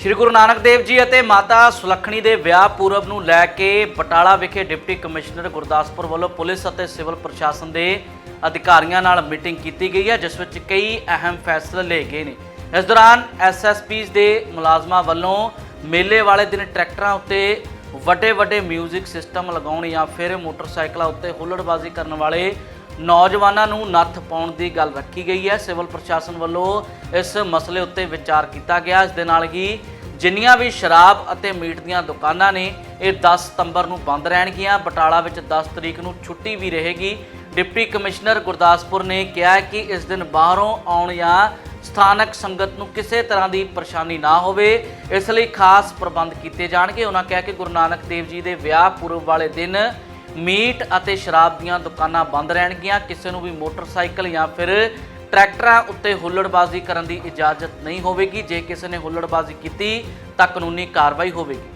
ਸ਼੍ਰੀ ਗੁਰੂ ਨਾਨਕ ਦੇਵ ਜੀ ਅਤੇ ਮਾਤਾ ਸੁਲੱਖਣੀ ਦੇ ਵਿਆਹ ਪੂਰਬ ਨੂੰ ਲੈ ਕੇ ਬਟਾਲਾ ਵਿਖੇ ਡਿਪਟੀ ਕਮਿਸ਼ਨਰ ਗੁਰਦਾਸਪੁਰ ਵੱਲੋਂ ਪੁਲਿਸ ਅਤੇ ਸਿਵਲ ਪ੍ਰਸ਼ਾਸਨ ਦੇ ਅਧਿਕਾਰੀਆਂ ਨਾਲ ਮੀਟਿੰਗ ਕੀਤੀ ਗਈ ਹੈ, ਜਿਸ ਵਿੱਚ ਕਈ ਅਹਿਮ ਫੈਸਲੇ ਲਏ ਗਏ ਨੇ। ਇਸ ਦੌਰਾਨ ਐਸਐਸਪੀਜ਼ ਦੇ ਮੁਲਾਜ਼ਮਾਂ ਵੱਲੋਂ ਮੇਲੇ ਵਾਲੇ ਦਿਨ ਟਰੈਕਟਰਾਂ ਉੱਤੇ ਵੱਡੇ ਵੱਡੇ 뮤직 ਸਿਸਟਮ ਲਗਾਉਣ ਜਾਂ ਫਿਰ ਮੋਟਰਸਾਈਕਲਾਂ ਉੱਤੇ ਹੁੱਲੜਬਾਜ਼ੀ ਕਰਨ ਵਾਲੇ ਨੌਜਵਾਨਾਂ ਨੂੰ ਨੱਥ ਪਾਉਣ ਦੀ ਗੱਲ ਰੱਖੀ ਗਈ ਹੈ। ਸਿਵਲ ਪ੍ਰਸ਼ਾਸਨ ਵੱਲੋਂ ਇਸ ਮਸਲੇ ਉੱਤੇ ਵਿਚਾਰ ਕੀਤਾ ਗਿਆ। ਇਸ ਦੇ ਨਾਲ ਹੀ ਜਿੰਨੀਆਂ ਵੀ ਸ਼ਰਾਬ ਅਤੇ ਮੀਟ ਦੀਆਂ ਦੁਕਾਨਾਂ ਨੇ, ਇਹ 10 ਸਤੰਬਰ ਨੂੰ ਬੰਦ ਰਹਿਣਗੀਆਂ। ਬਟਾਲਾ ਵਿੱਚ 10 ਤਰੀਕ ਨੂੰ ਛੁੱਟੀ ਵੀ ਰਹੇਗੀ। ਡਿਪਟੀ ਕਮਿਸ਼ਨਰ ਗੁਰਦਾਸਪੁਰ ਨੇ ਕਿਹਾ ਕਿ ਇਸ ਦਿਨ ਬਾਹਰੋਂ ਆਉਣ ਜਾਂ ਸਥਾਨਕ ਸੰਗਤ ਨੂੰ ਕਿਸੇ ਤਰ੍ਹਾਂ ਦੀ ਪਰੇਸ਼ਾਨੀ ਨਾ ਹੋਵੇ। ਇਸ ਲਈ ਖਾਸ ਪ੍ਰਬੰਧ ਕੀਤੇ ਜਾਣਗੇ। ਉਹਨਾਂ ਕਿਹਾ ਕਿ ਗੁਰੂ ਨਾਨਕ ਦੇਵ ਜੀ ਦੇ ਵਿਆਹ ਪੁਰਬ ਵਾਲੇ ਦਿਨ ਮੀਟ ਅਤੇ ਸ਼ਰਾਬ ਦੀਆਂ ਦੁਕਾਨਾਂ ਬੰਦ ਰਹਿਣਗੀਆਂ। ਕਿਸੇ ਨੂੰ ਵੀ ਮੋਟਰਸਾਈਕਲ ਜਾਂ ਫਿਰ ਟਰੈਕਟਰਾਂ ਉੱਤੇ ਹੁੱਲੜਬਾਜ਼ੀ ਕਰਨ ਦੀ ਇਜਾਜ਼ਤ ਨਹੀਂ ਹੋਵੇਗੀ। ਜੇ ਕਿਸੇ ਨੇ ਹੁੱਲੜਬਾਜ਼ੀ ਕੀਤੀ ਤਾਂ ਕਾਨੂੰਨੀ ਕਾਰਵਾਈ ਹੋਵੇਗੀ।